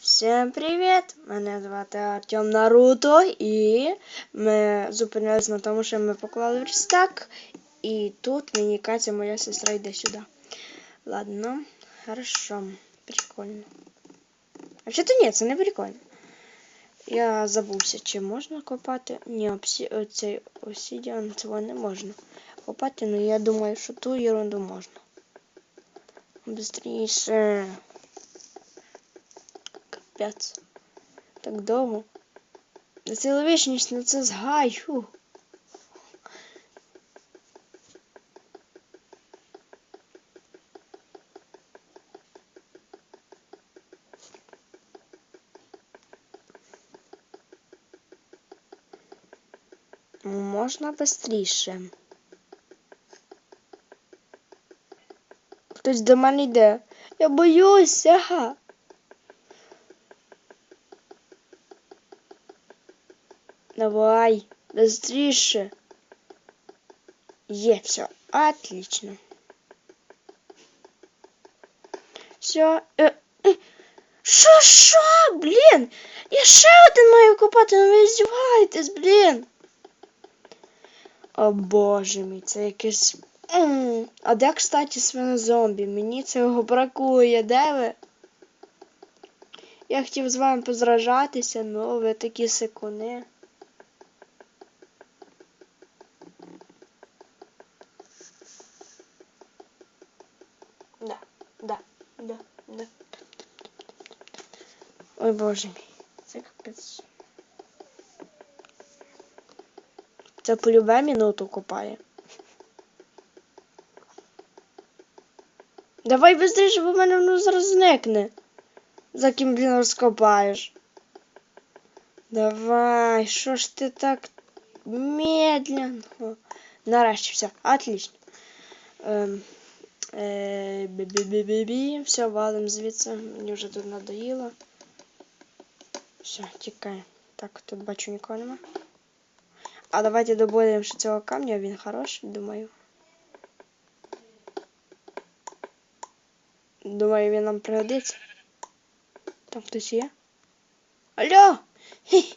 Всім привіт! Мене звати Артем Наруто і ми зупинились на тому, що ми поклали верстак. І тут мені Катя, моя сестра, йде сюди. Ладно, хорошо, прикольно. А що то ні, це не прикольно. Я забувся, чи можна копати? Ні, обсі... оцей обсідіан цього не можна копати, але я думаю, що ту ерунду можна. Быстріше. Капець. Так довго. На цілу вічність на це згаю. Можна бистріше. Хтось до мене йде. Я боюся. Давай, быстрее. Е, все, отлично. Все. Що, що, блін? Я ще один маю купати, ну ви здіваєтесь, блін. О боже мій, це якесь. А де, кстати, свинозомбі? Мені цього бракує, де ви? Я хотів з вами позражатися, але ви такі секуни. Да, да, да, да. Ой, боже мій, це капець. Це полюбе минуту копає. Давай быстріше, бо в мене воно зараз зникне. За ким, блін, розкопаєш. Давай, що ж ти так медленно? Нарешті, все, отлично. Ем, е, бі-бі-бі-бі-бі. Все, валим звідси. Мені вже тут надоїло. Все, тікай. Так, тут бачу нікого нема. А давайте добудемо ще цього камня, він хороший, думаю. Думаю, він нам пригодиться. Там хтось є? Алло! Хі!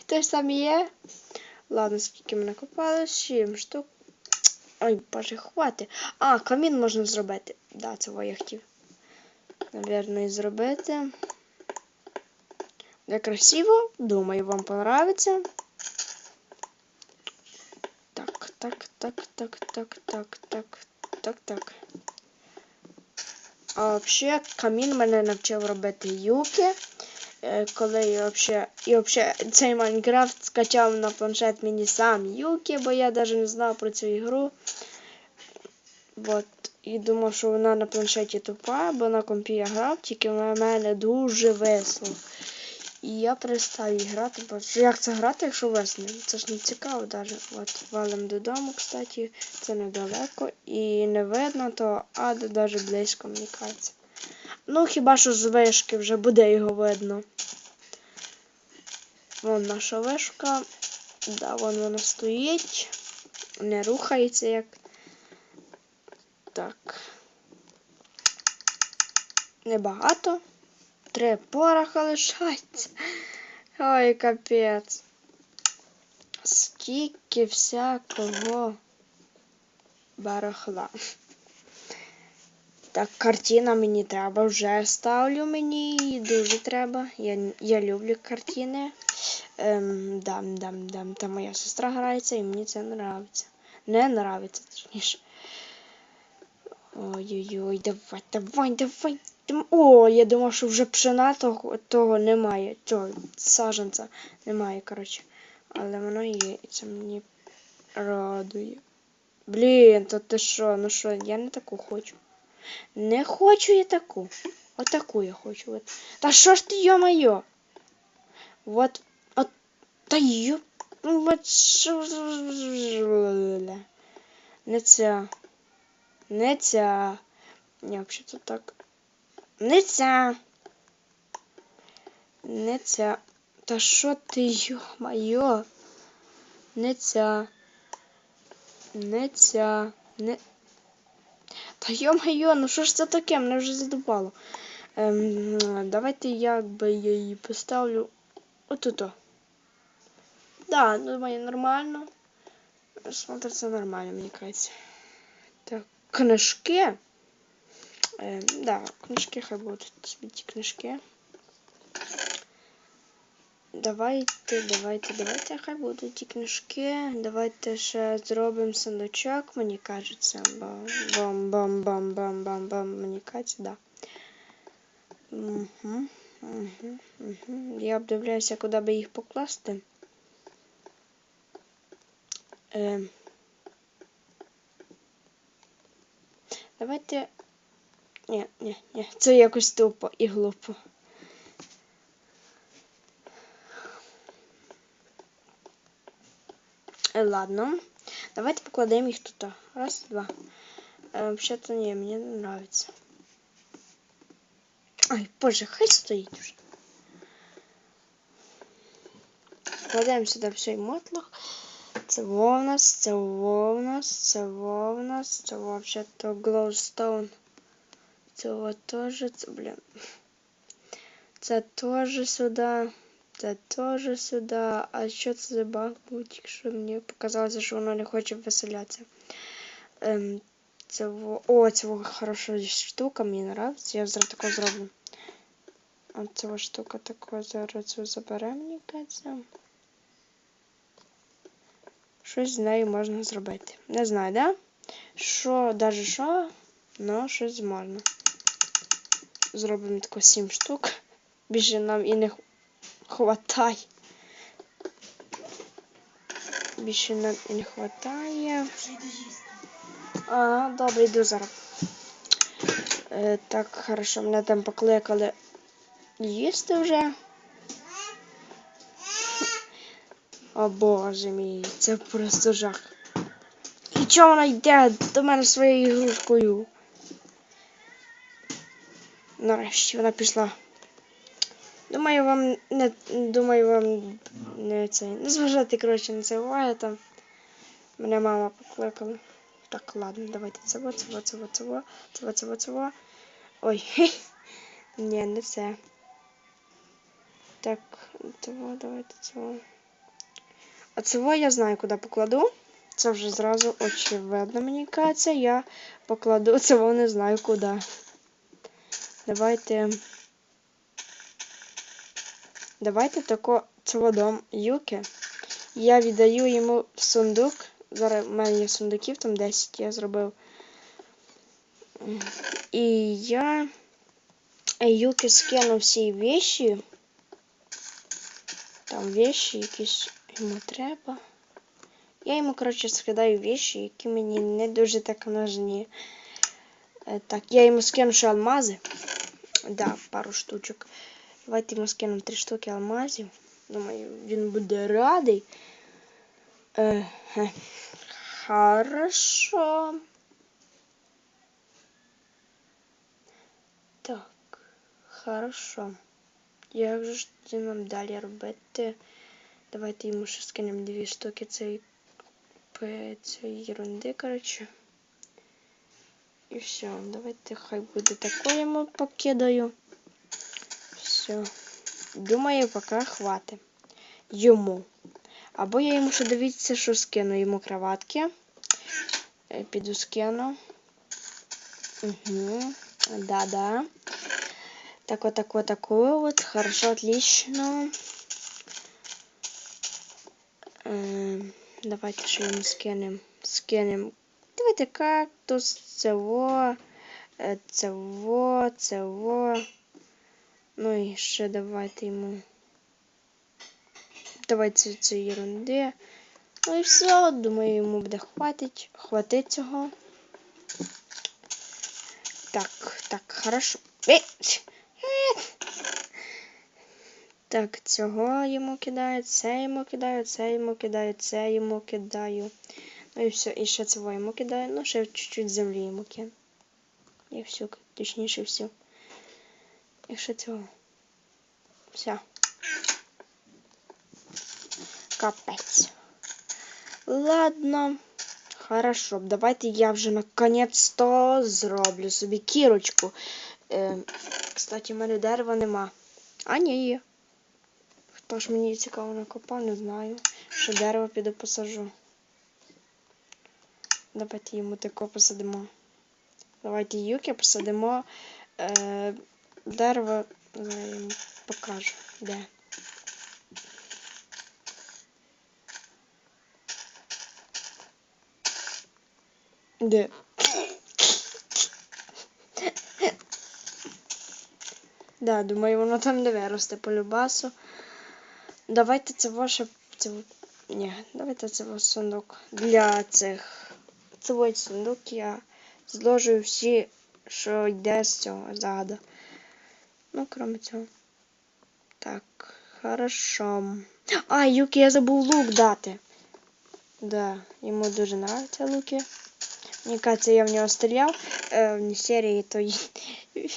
Хтось там є? Ладно, скільки ми накопали? Сім штук. Ой, боже, хватить. А, камін можна зробити. Да, цього я хотів. Навірно, і зробити. Де красиво. Думаю, вам понравиться. Так, так, так, так, так, так, так, так, так. А взагалі камін мене навчив робити юки. Е, Коли я вообще, і вообще цей Майнкрафт скачав на планшет мені сам Юки, бо я навіть не знав про цю ігру. Вот. І думав, що вона на планшеті тупа, бо на компі я грав, тільки в мене дуже весело. І я перестав грати, бо як це грати, якщо весело? Це ж не цікаво навіть. От валим додому, кстати, це недалеко. І не видно, то ада навіть близько, мені кажеться. Ну, хіба що з вишки вже буде його видно. Вон наша вишка. Да, вон вона стоїть. Не рухається як. Так. Небагато. Три пороха лишається. Ой, капець. Скільки всякого барахла. Так, картина мені треба, вже ставлю мені дуже треба. Я я люблю картини. Ем, дам, дам, дам. Та моя сестра грається і мені це нравиться. Не нравиться, точніше. Ой-ой-ой, давай, давай, давай. О, я думав, що вже пшена того, того немає. Цього саженця немає, коротше. Але воно є, і це мені радує. Блін, то ти що? Ну що, я не таку хочу. Не хочу я таку. Отаку я хочу. От. Та що ж ти, йо-моє? Вот. От. Та йо. Вот що. Не ця. Не ця. Ні, взагалі так. Не ця. Не ця. Та що ти, йо-моє? Не ця. Не ця. Не. Та йо-моє, ну що ж це таке? Мене вже задубало. Ем, давайте я би її поставлю отут. Да, думаю, нормально. Смотрится нормально, мені кажется. Так, книжки. Ем, да, книжки хай будуть собі ті книжки. Давайте, давайте, давайте, хай будуть ті книжки. Давайте ще зробимо сундучок, мені кажеться. Бам-бам-бам-бам-бам-бам, мені кажеться, да. Угу, угу, угу. Я обдивляюся, куди би їх покласти. Ем. Давайте. Ні, ні, ні, це якось тупо і глупо. Е, Ладно. Давайте покладемо їх тут. Раз, два. Е, Вообще-то не, мені не нравится. Ай, боже, хай стоїть уже. Кладемо сюди все мотлох. Це во в нас, це во в нас, це нас, це вообще-то глоустоун. Тоже, це, блін. Це теж сюди. Це теж сюди. А що це за баг був? Тільки що мені показалося, що воно не хоче веселятися. Ем, це. О, це во хороша штука, мені нравиться. Я зараз таку зроблю. А во штука таку зараз цю заберемо, мені кажеться. Щось з нею можна зробити. Не знаю, да? Що, даже що, ну, щось можна. Зробимо тако 7 штук. Більше нам і не хватає. Більше нам і не хватає. Ага, добре, йду зараз. Е, так, хорошо, мене там покликали їсти вже. О боже мій, це просто жах. І чого вона йде до мене своєю ігрушкою? Нарешті вона пішла. Думаю, вам не думаю, вам не це. Не зважати, коротше, на це уваги там. Мене мама покликала. Так, ладно, давайте це во, це це це це це це. Ой, ні, не це. Так, це давайте це во. А цього я знаю, куди покладу. Це вже зразу очевидно, мені кажеться. Я покладу цього не знаю куди. Давайте. Давайте тако дом Юки. Я віддаю йому сундук. Зараз в мене є сундуків, там 10 я зробив. І я Юки скину всі вещі. Там вещі якісь йому треба. Я йому, коротше, скидаю вещі, які мені не дуже так нужні. Е, Так, я йому скину ще алмази. Да, пару штучок. Давайте йому скинемо три штуки алмазів. Думаю, він буде радий. Е, е, хорошо. Так, хорошо. Як же це нам далі робити? Давайте йому ще скинемо дві штуки цієї цієї ерунди, коротше. І все, давайте хай буде таке йому покидаю. Все. Думаю, поки хватить. Йому. Або я йому ще дивіться, що скину йому кроватки. Е, Піду скину. Угу. Да-да. Так вот, так вот, такое вот. Хорошо, отлично. Ем, Давайте ще йому скинем. Скинем. Давайте кактус, цево, цево, цево. Ну і ще давайте йому. Давайте це ерунди. Ну і все, думаю, йому буде хватить. Хватить цього. Так, так, хорошо. Е, е. Так, цього йому кидаю, це йому кидаю, це йому кидаю, це йому кидаю. Ну і все, і ще цього йому кидаю. Ну, ще чуть-чуть землі йому кину. І все, точніше все. І ще цього. Все. Капець. Ладно. Хорошо, давайте я вже наконець-то зроблю собі кірочку. Е, кстати, в мене дерева нема. А, ні, є. Хто ж мені цікаво накопав, не знаю. Що дерево піду посажу. Давайте йому тако посадимо. Давайте юки посадимо е, дерево. Зараз йому покажу. Де. Де? Да, думаю, воно там не виросте по любасу. Давайте це ваше. Це... Ні, давайте це ваш сундук. Для цих. Ось сундук я зложу всі, що йде з цього загаду. Ну, крім цього. Так, хорошо. А, Юкі, я забув лук дати. Да, йому дуже нравиться луки. Мені кажеться, я в нього стріляв е, в серії, то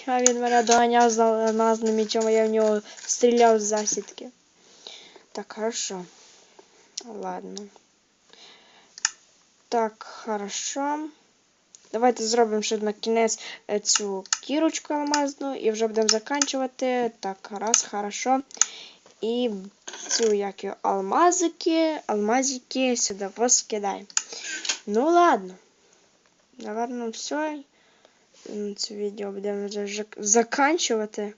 а він мене доганяв з алмазним мечом, а я в нього стріляв з засідки. Так, хорошо. Ладно. Так, хорошо. Давайте зробимо ще на кінець е, цю кірочку алмазну і вже будемо заканчувати. Так, раз, хорошо. І цю як алмазики, алмазики сюди воскидаємо. Ну ладно. Наверно, все. Це відео будемо вже заканчувати.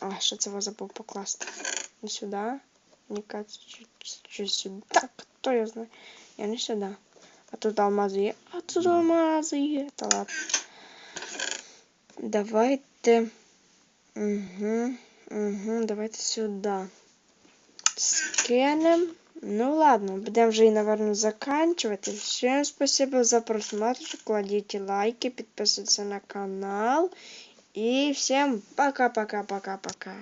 А, що це забув покласти? Не сюди. Мені чи, чи сюди. Так, хто я знаю. Я не сюди. А тут алмази є. А тут алмази є. Та ладно. Давайте. Угу. Угу. Давайте сюди. Скинем. Ну ладно, будем вже і, наверное, заканчивать. Всем спасибо за просмотр. Кладите лайки, подписывайтесь на канал. И всем пока-пока-пока-пока.